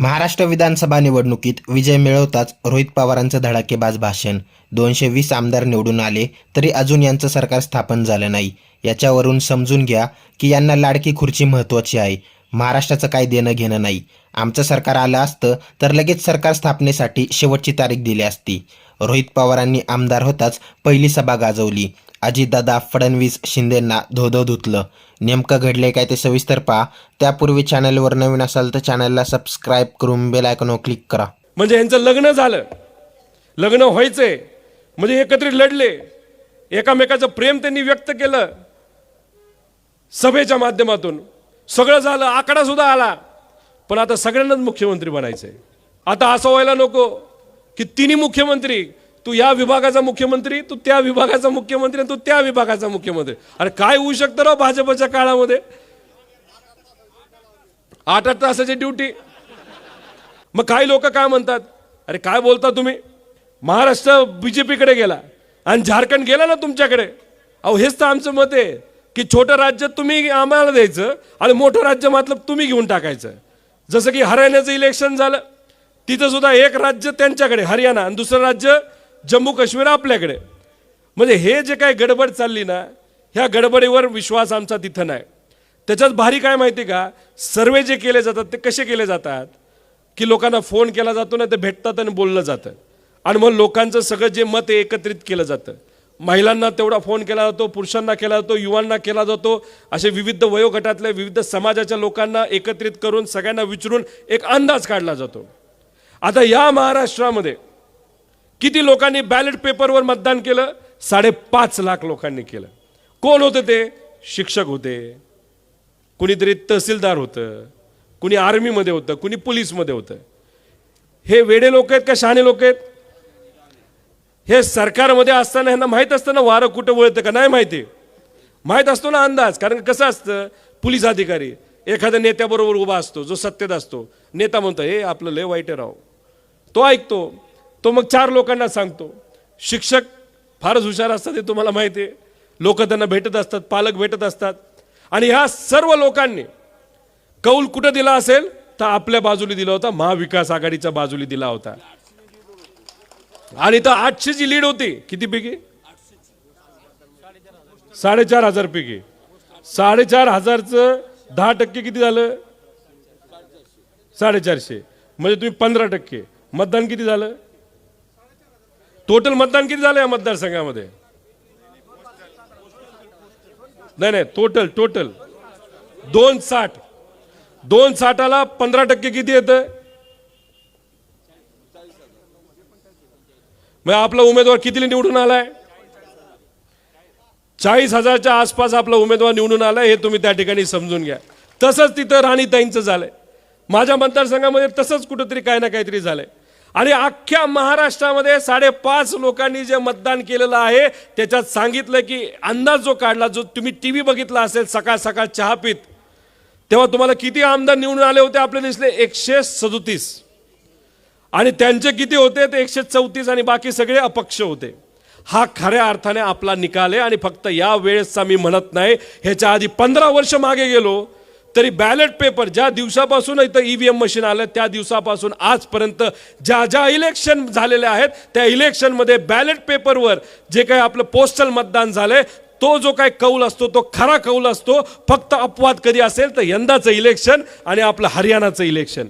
महाराष्ट्र विधानसभा निवडणुकीत विजय मिळवताच रोहित पवारांचं धडाकेबाज भाषण. दोनशे वीस आमदार निवडून आले तरी अजून यांचं सरकार स्थापन झालं नाही. याच्यावरून समजून घ्या की यांना लाडकी खुर्ची महत्त्वाची आहे. महाराष्ट्राचं काही देणं घेणं नाही. आमचं सरकार आलं असतं तर लगेच सरकार स्थापनेसाठी शेवटची तारीख दिली असती. रोहित पवारांनी आमदार होताच पहिली सभा गाजवली. अजितदादा फडणवीस शिंदेंना धोधो धुतलं. नेमकं घडले काय ते सविस्तर पहा. त्यापूर्वी चॅनलवर नवीन असाल तर चॅनलला सबस्क्राईब करून बेल आयकॉनवर क्लिक करा. म्हणजे यांचं लग्न झालं. लग्न व्हायचंय. म्हणजे एकत्रित लढले. एकामेकाचं प्रेम त्यांनी व्यक्त केलं. सभेच्या माध्यमातून. सगळं झालं आकडा सुद्धा आला. पण आता सगळ्यांनाच मुख्यमंत्री बनायचंय. आता असं व्हायला नको की तिन्ही मुख्यमंत्री तू या विभागाचा मुख्यमंत्री तू त्या विभागाचा मुख्यमंत्री आणि तू त्या विभागाचा मुख्यमंत्री. अरे काय होऊ शकतं राव भाजपच्या काळामध्ये? आठ आठ तासाची ड्युटी. मग काही लोक काय म्हणतात? अरे काय बोलता तुम्ही? महाराष्ट्र बीजेपीकडे गेला. आणि झारखंड गेला ना तुमच्याकडे? अहो हेच तर आमचं मत आहे की छोटं राज्य तुम्ही आम्हाला द्यायचं आणि मोठं राज्य मतलब तुम्ही घेऊन टाकायचं. जसं की हरियाणाचं इलेक्शन झालं. तिथं सुद्धा एक राज्य त्यांच्याकडे हरियाणा. आणि दुसरं राज्य जम्मू काश्मीर आपल्याकडे. म्हणजे हे जे काय गडबड चालली ना ह्या गडबडीवर विश्वास आमचा तिथं नाही. त्याच्यात भारी काय माहिती का? सर्वे जे केले जातात ते कसे केले जातात? की लोकांना फोन केला जातो ना ते भेटतात आणि बोललं जातं. आणि मग लोकांचं सगळं जे मत एकत्रित केलं जातं. महिलांना तेवढा फोन केला जातो पुरुषांना केला जातो युवांना केला जातो. असे विविध वयोगटातल्या विविध समाजाच्या लोकांना एकत्रित करून सगळ्यांना विचारून एक अंदाज काढला जातो. आता या महाराष्ट्रामध्ये किती लोकांनी बॅलेट पेपरवर मतदान केलं? साडेपाच लाख लोकांनी केलं. कोण होते ते? शिक्षक होते. कुणीतरी तहसीलदार होतं. कुणी आर्मीमध्ये होतं. कुणी पोलीसमध्ये होतं. हे वेडे लोक आहेत का शहाणे लोक आहेत? हे सरकारमध्ये असताना ह्यांना माहीत असतं ना वारं कुठं वळतं का? नाही माहिती. माहीत असतो ना अंदाज. कारण कसं असतं? पोलीस अधिकारी. एखाद्या नेत्याबरोबर उभा असतो. जो सत्तेत असतो. नेता म्हणतो हे आपलं लय वाईट राव. तो ऐकतो. तो मग चार लोकांना सांगतो. शिक्षक फारच हुशार असतात हे तुम्हाला माहिती आहे. लोक त्यांना भेटत असतात पालक भेटत असतात. आणि ह्या सर्व लोकांनी कौल कुठं दिला असेल? तर आपल्या बाजूला दिला होता महाविकास आघाडीच्या बाजूला दिला होता. आणि तर आठशेची लीड होती. किती पैकी? साडेचार हजार पैकी. साडेचार हजारचं दहा टक्के किती झालं? साडेचारशे. म्हणजे तुम्ही पंधरा टक्के. मतदान किती झालं? टोटल मतदान किती झालं या मतदारसंघामध्ये? नाही नाही टोटल टोटल. दोन साठ. दोन साठाला पंधरा टक्के किती येतं मग आपला उमेदवार कितीला निवडून आलाय? चाळीस हजारच्या आसपास आपला उमेदवार निवडून आलाय हे तुम्ही त्या ठिकाणी समजून घ्या. तसंच तिथं राणीताईंचं झालंय. माझ्या मतदारसंघामध्ये तसंच कुठंतरी काय ना काहीतरी झालंय. आणि अख्ख्या महाराष्ट्रामध्ये साडेपाच लोकांनी जे मतदान केलेलं आहे त्याच्यात सांगितलं की अंदाज जो काढला जो तुम्ही टी व्ही बघितला असेल सकाळ सकाळ चहा पित तेव्हा तुम्हाला किती आमदार निवडून आले होते आपले दिसले? एकशे सदोतीस. आणि त्यांचे किती होते? ते एकशे चौतीस आणि बाकी सगळे अपक्ष होते. हा खऱ्या अर्थाने आपला निकाल आहे आणि फक्त या वेळेसचा मी म्हणत नाही. ह्याच्या आधी पंधरा वर्ष मागे गेलो. तरी बॅलेट पेपर ज्या दिवसापासून इथं ई व्ही एम मशीन आलं त्या दिवसापासून आजपर्यंत ज्या ज्या इलेक्शन झालेल्या आहेत त्या इलेक्शनमध्ये बॅलेट पेपरवर जे काही आपलं पोस्टल मतदान झालंय तो जो काही कौल असतो तो खरा कौल असतो. फक्त अपवाद कधी असेल तर यंदाचं इलेक्शन आणि आपलं हरियाणाचं इलेक्शन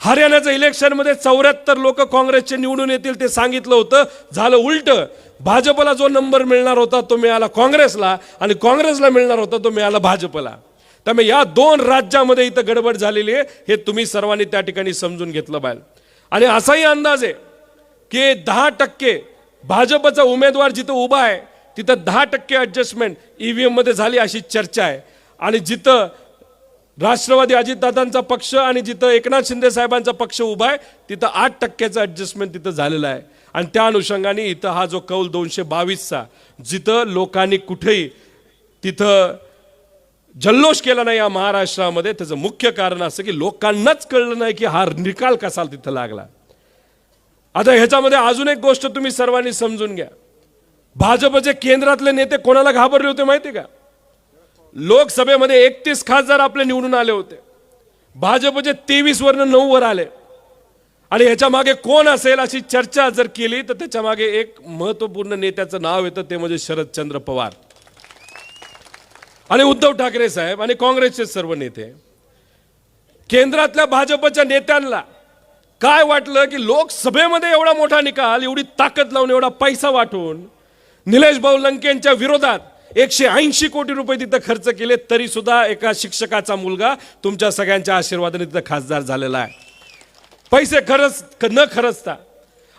हरियाणाचं इलेक्शनमध्ये चौऱ्याहत्तर लोक काँग्रेसचे निवडून येतील ते सांगितलं होतं. झालं उलट. भाजपला जो नंबर मिळणार होता तो मिळाला काँग्रेसला आणि काँग्रेसला मिळणार होता तो मिळाला भाजपला. त्यामुळे या दोन राज्यामध्ये इथं गडबड झालेली आहे हे तुम्ही सर्वांनी त्या ठिकाणी समजून घेतलं पाहिजे. आणि असाही अंदाज आहे की दहा टक्के भाजपचा उमेदवार जिथं उभा आहे तिथं दहा टक्के ॲडजस्टमेंट व्ही एममध्ये झाली अशी चर्चा आहे. आणि जिथं राष्ट्रवादी अजितदादांचा पक्ष आणि जिथं एकनाथ शिंदे साहेबांचा पक्ष उभा आहे तिथं आठ टक्क्याचं ॲडजस्टमेंट तिथं झालेलं आहे. आणि त्या अनुषंगाने इथं हा जो कौल दोनशे बावीसचा जिथं लोकांनी कुठेही तिथं जल्लोष केला नाही या महाराष्ट्रामध्ये. त्याचं मुख्य कारण असं की लोकांनाच कळलं नाही की हा निकाल कसा तिथं लागला. आता ह्याच्यामध्ये अजून एक गोष्ट तुम्ही सर्वांनी समजून घ्या. भाजपचे केंद्रातले नेते कोणाला घाबरले होते माहिती का? लोकसभेमध्ये एकतीस खासदार आपले निवडून आले होते. भाजपचे तेवीस वरनं नऊ वर आले. आणि ह्याच्या मागे कोण असेल अशी चर्चा जर केली तर त्याच्यामागे एक महत्त्वपूर्ण नेत्याचं नाव येतं ते म्हणजे शरदचंद्र पवार. आणि उद्धव ठाकरे साहेब आणि काँग्रेसचे सर्व नेते. केंद्रातल्या भाजपच्या नेत्यांना काय वाटलं की लोकसभेमध्ये एवढा मोठा निकाल एवढी ताकद लावून एवढा पैसा वाटून निलेश भाऊ लंकेंच्या विरोधात एकशे ऐंशी कोटी रुपये तिथं खर्च केले तरी सुद्धा एका शिक्षकाचा मुलगा तुमच्या सगळ्यांच्या आशीर्वादाने तिथं खासदार झालेला आहे. पैसे खरंच न खरचता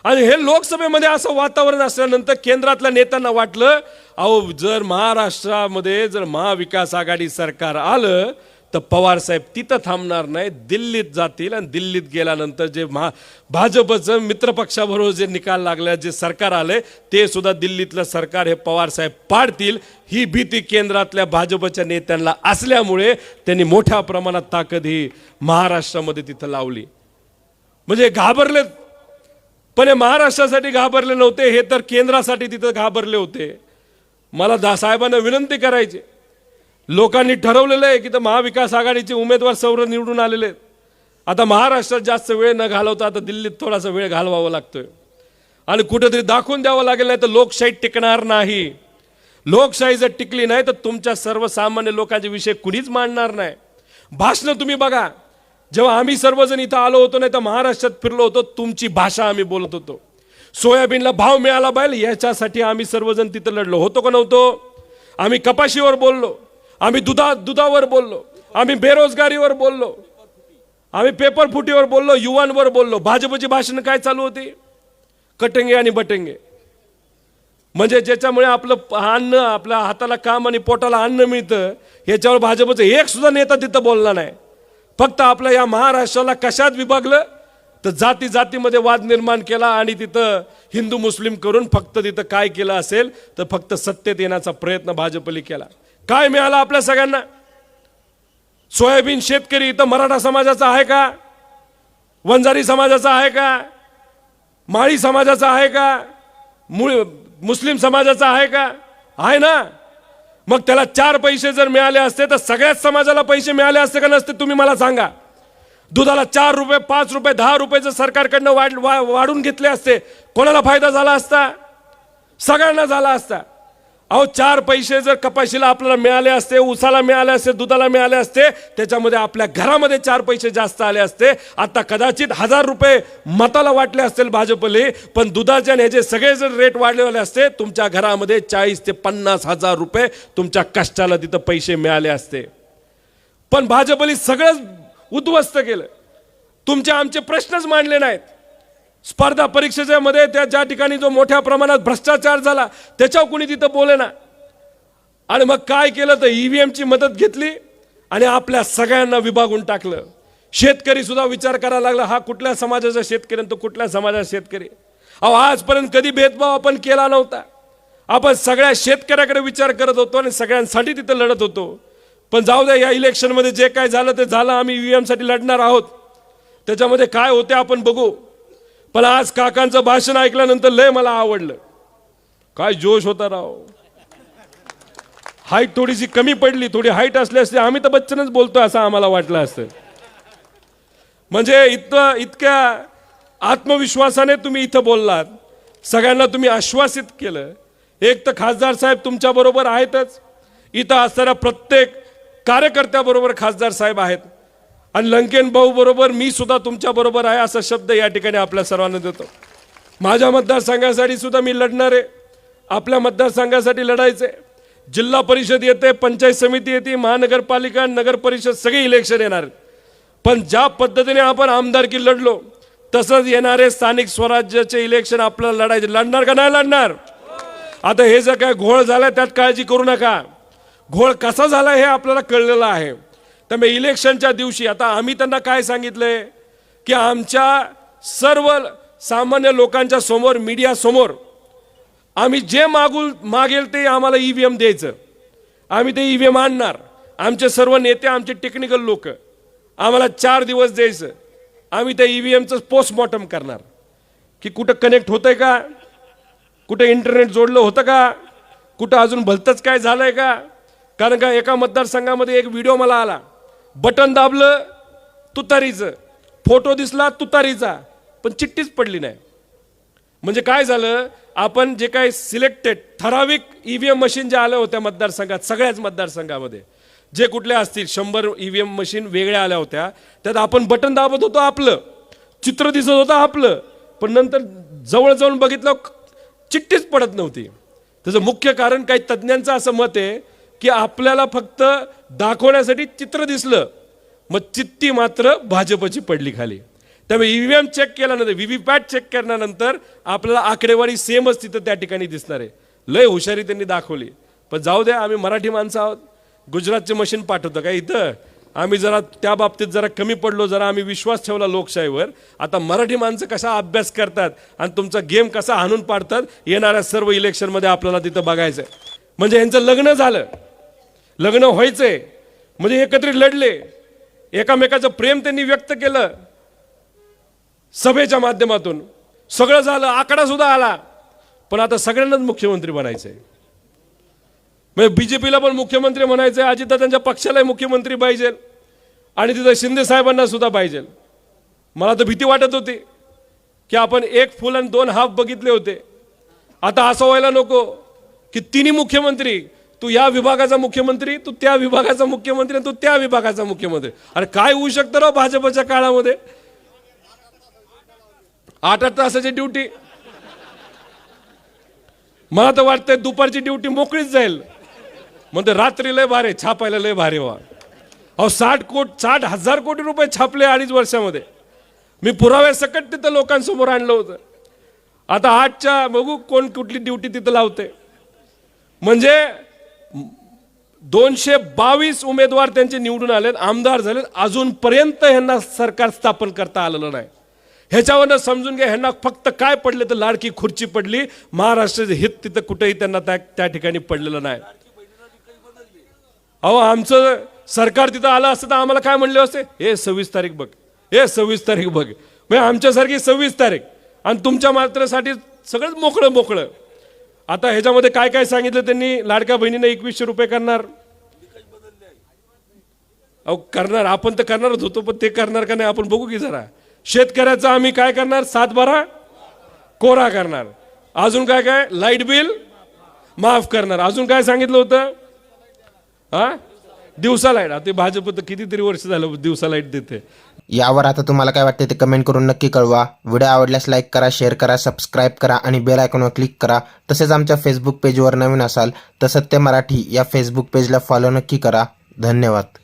आणि हे लोकसभेमध्ये असं वातावरण असल्यानंतर केंद्रातल्या नेत्यांना वाटलं अहो जर महाराष्ट्रामध्ये जर महाविकास आघाडी सरकार आलं तर पवार साहेब तिथं थांबणार नाही दिल्लीत जातील आणि दिल्लीत गेल्यानंतर जे महा भाजपचं मित्रपक्षाबरोबर जे निकाल लागले जे सरकार आले ते सुद्धा दिल्लीतलं सरकार हे पवार साहेब पाडतील. ही भीती केंद्रातल्या भाजपच्या नेत्यांना असल्यामुळे त्यांनी मोठ्या प्रमाणात ताकद ही महाराष्ट्रामध्ये तिथं लावली. म्हणजे घाबरले पण हे महाराष्ट्रासाठी घाबरले नव्हते हे तर केंद्रासाठी तिथं घाबरले होते. मला दा साहेबांना विनंती करायची. लोकांनी ठरवलेलं आहे की तर महाविकास आघाडीचे उमेदवार सौर निवडून आलेले आहेत. आता महाराष्ट्रात जास्त वेळ न घालवता आता दिल्लीत थोडासा वेळ घालवावा लागतोय. आणि कुठेतरी दाखवून द्यावं लागेल नाही तर लोकशाही टिकणार नाही. लोकशाही जर टिकली नाही तर तुमच्या सर्वसामान्य लोकांचे विषय कुणीच मांडणार नाही. भाषणं तुम्ही बघा. जेव्हा आम्ही सर्वजण इथं आलो होतो नाही तर महाराष्ट्रात फिरलो होतो तुमची भाषा आम्ही बोलत होतो. सोयाबीनला भाव मिळाला पाहिजे याच्यासाठी आम्ही सर्वजण तिथं लढलो. होतो का नव्हतो? आम्ही कपाशीवर बोललो. आम्ही दुधा दुधावर बोललो. आम्ही बेरोजगारीवर बोललो. आम्ही पेपर फुटीवर बोललो युवांवर बोललो. भाजपची भाषण काय चालू होती? कटंगे आणि बटंगे. म्हणजे ज्याच्यामुळे आपलं अन्न आपल्या हाताला काम आणि पोटाला अन्न मिळतं याच्यावर भाजपचं एक सुद्धा नेता तिथं बोलला नाही. फक्त आपल्या या महाराष्ट्राला कशात विभागलं? तर जाती जातीमध्ये वाद निर्माण केला आणि तिथं हिंदू मुस्लिम करून फक्त तिथं काय केलं असेल तर फक्त सत्तेत येण्याचा प्रयत्न भाजपने केला. काय मिळालं आपल्या सगळ्यांना? सोयाबीन शेतकरी इथं मराठा समाजाचा आहे का? वंजारी समाजाचा आहे का? माळी समाजाचा आहे का? मूळ मुस्लिम समाजाचा आहे का? आहे ना? मग त्याला चार पैसे जर मिळाले असते तर सगळ्याच समाजाला पैसे मिळाले असते का नसते तुम्ही मला सांगा. दुधाला चार रुपये पाच रुपये दहा रुपये जर सरकारकडनं वाढ वा- वाढून घेतले असते कोणाला फायदा झाला असता? सगळ्यांना झाला असता. अहो चार पैसे जर कपाशीला आपल्याला मिळाले असते उसाला मिळाले असते दुधाला मिळाले असते त्याच्यामध्ये आपल्या घरामध्ये चार पैसे जास्त आले असते. आता कदाचित हजार रुपये मताला वाटले असतील भाजपले पण दुधाचे आणि ह्याचे सगळे जर रेट वाढलेले असते तुमच्या घरामध्ये चाळीस ते पन्नास हजार रुपये तुमच्या कष्टाला तिथं पैसे मिळाले असते. पण भाजपने सगळंच उद्ध्वस्त केलं. तुमचे आमचे प्रश्नच मांडले नाहीत. स्पर्धा परीक्षेच्या मध्ये त्या ज्या ठिकाणी जो मोठ्या प्रमाणात भ्रष्टाचार झाला त्याच्यावर कुणी तिथं बोले ना. आणि मग काय केलं तर ईव्हीएमची मदत घेतली आणि आपल्या सगळ्यांना विभागून टाकलं. शेतकरी सुद्धा विचार करायला लागला हा कुठल्या समाजाचा शेतकरी आणि तो कुठल्या समाजाचा शेतकरी? अहो आजपर्यंत कधी भेदभाव आपण केला नव्हता. आपण सगळ्या शेतकऱ्याकडे विचार करत होतो आणि सगळ्यांसाठी तिथं लढत होतो. पण जाऊ द्या या इलेक्शनमध्ये जे काय झालं ते झालं आम्ही ईव्हीएमसाठी लढणार आहोत. त्याच्यामध्ये काय होते आपण बघू. पण आज काकांचं भाषण ऐकल्यानंतर लय मला आवडलं. काय जोश होता राव. हाईट थोडीशी कमी पडली थोडी हाईट असली असते. आम्ही तर बच्चनच बोलतो असं आम्हाला वाटलं असतं म्हणजे इतकं इतक्या आत्मविश्वासाने तुम्ही इथं बोललात. सगळ्यांना तुम्ही आश्वासित केलं. एक तर खासदार साहेब तुमच्या बरोबर आहेतच. इथं असणाऱ्या प्रत्येक कार्यकर्त्याबरोबर खासदार साहेब आहेत. आणि लंकेन भाऊ बरोबर मी सुद्धा तुमच्या बरोबर आहे असा शब्द या ठिकाणी आपल्या सर्वांना देतो. माझ्या मतदारसंघासाठी सुद्धा मी लढणार आहे. आपल्या मतदारसंघासाठी लढायचे जिल्हा परिषद येते पंचायत समिती येते महानगरपालिका नगर परिषद सगळे इलेक्शन येणार पण ज्या पद्धतीने आपण आमदारकी लढलो तसंच येणारे स्थानिक स्वराज्याचे इलेक्शन आपल्याला लढायचे. लढणार का नाही लढणार? आता हे जर काय घोळ झाला त्यात काळजी करू नका. घोळ कसा झाला हे आपल्याला कळलेलं आहे. त्यामुळे इलेक्शनच्या दिवशी आता आम्ही त्यांना काय सांगितलंय की आमच्या सर्व सामान्य लोकांच्या समोर मीडिया समोर आम्ही जे मागू मागेल ते आम्हाला ई व्ही एम द्यायचं. आम्ही ते ई व्ही एम आणणार. आमचे सर्व नेते आमचे टेक्निकल लोक आम्हाला चार दिवस द्यायचं. आम्ही त्या ई व्ही एमचं पोस्टमॉर्टम करणार. की कुठं कनेक्ट होतंय का? कुठं इंटरनेट जोडलं होतं का? कुठं अजून भलतंच काय झालंय का? कारण का एका मतदारसंघामध्ये एक व्हिडिओ मला आला. बटन दाबलं तुतारीचं. फोटो दिसला तुतारीचा. पण चिठ्ठीच पडली नाही. म्हणजे काय झालं? आपण जे काही सिलेक्टेड ठराविक ईव्हीएम मशीन ज्या आल्या होत्या मतदारसंघात सगळ्याच मतदारसंघामध्ये जे कुठले असतील शंभर ईव्हीएम मशीन वेगळ्या आल्या होत्या त्यात आपण बटन दाबत होतो आपलं. चित्र दिसत होतं आपलं. पण नंतर जवळ जाऊन बघितलं चिठ्ठीच पडत नव्हती. त्याचं मुख्य कारण काही तज्ज्ञांचं असं मत आहे की आपल्याला फक्त दाखवण्यासाठी चित्र दिसलं. मग चित्ती मात्र भाजपची पडली खाली. त्यामुळे ई व्ही एम चेक केल्यानंतर व्ही वी पॅट चेक केल्यानंतर आपल्याला आकडेवारी सेमच तिथं त्या ठिकाणी दिसणार आहे. लय हुशारी त्यांनी दाखवली. पण जाऊ द्या आम्ही मराठी माणसं आहोत. गुजरातचे मशीन पाठवतं काय इथं? आम्ही जरा त्या बाबतीत जरा कमी पडलो जरा आम्ही विश्वास ठेवला लोकशाहीवर. आता मराठी माणसं कसा अभ्यास करतात आणि तुमचा गेम कसा हाणून पाडतात येणाऱ्या सर्व इलेक्शनमध्ये आपल्याला तिथं बघायचं म्हणजे यांचं लग्न झालं. लग्न व्हायचंय म्हणजे एकत्रित लढले. एकामेकाचं प्रेम त्यांनी व्यक्त केलं. सभेच्या माध्यमातून सगळं झालं आकडा सुद्धा आला. पण आता सगळ्यांनाच मुख्यमंत्री बनायचंय. म्हणजे बीजेपीला पण मुख्यमंत्री म्हणायचंय अजितदादांच्या पक्षालाही मुख्यमंत्री पाहिजे. आणि तिथं शिंदे साहेबांना सुद्धा पाहिजे. मला तर भीती वाटत होती की आपण एक फुल आणि दोन हाफ बघितले होते. आता असं व्हायला नको की तिन्ही मुख्यमंत्री तू या विभागाचा मुख्यमंत्री तू त्या विभागाचा मुख्यमंत्री आणि तू त्या विभागाचा मुख्यमंत्री. अरे काय होऊ शकतं राव भाजपच्या काळामध्ये? आठ आठ तासाची ड्युटी. मला तर वाटतंय दुपारची ड्युटी मोकळीच जाईल. म्हणते रात्री लय भारी छापायला लय भारी वा अहो साठ कोट साठ हजार कोटी रुपये छापले अडीच वर्षामध्ये. मी पुराव्या सकट तिथं लोकांसमोर आणलं होतं. आता आठच्या बघू कोण कुठली ड्युटी तिथं लावते. म्हणजे दोनशे बावीस उमेदवार त्यांचे निवडून आलेत आमदार झालेत. अजूनपर्यंत ह्यांना सरकार स्थापन करता आलेलं नाही. ह्याच्यावरनं समजून घ्या ह्यांना फक्त काय पडले तर लाडकी खुर्ची पडली. महाराष्ट्राचे हित तिथं कुठेही त्यांना त्या त्या ठिकाणी पडलेलं नाही. अहो आमचं सरकार तिथं आलं असतं तर आम्हाला काय म्हणले असते? हे सव्वीस तारीख बघ. हे सव्वीस तारीख बघ. म्हणजे आमच्यासारखी सव्वीस तारीख. आणि तुमच्या मात्रसाठी सगळंच मोकळं मोकळं आता ह्याच्यामध्ये काय काय सांगितलं त्यांनी? लाडक्या बहिणीने एकवीसशे रुपये करणार. अहो करणार. आपण तर करणारच होतो पण ते करणार का नाही आपण बघू की जरा. शेतकऱ्याचा आम्ही काय करणार? सात बारा? कोरा करणार. अजून काय काय? लाइट बिल माफ करणार. अजून काय सांगितलं होतं? हा? दिवसा लाइट. आता ते भाजप तर कितीतरी वर्ष झालं दिवसा लाइट देते यावर आता तुम्हाला काय वाटते ते कमेंट करून नक्की कळवा. व्हिडिओ आवडल्यास लाईक करा शेअर करा सबस्क्राईब करा आणि बेल आयकॉनवर क्लिक करा. तसेच आमच्या फेसबुक पेजवर नवीन असाल तर सत्य मराठी या फेसबुक पेजला फॉलो नक्की करा. धन्यवाद.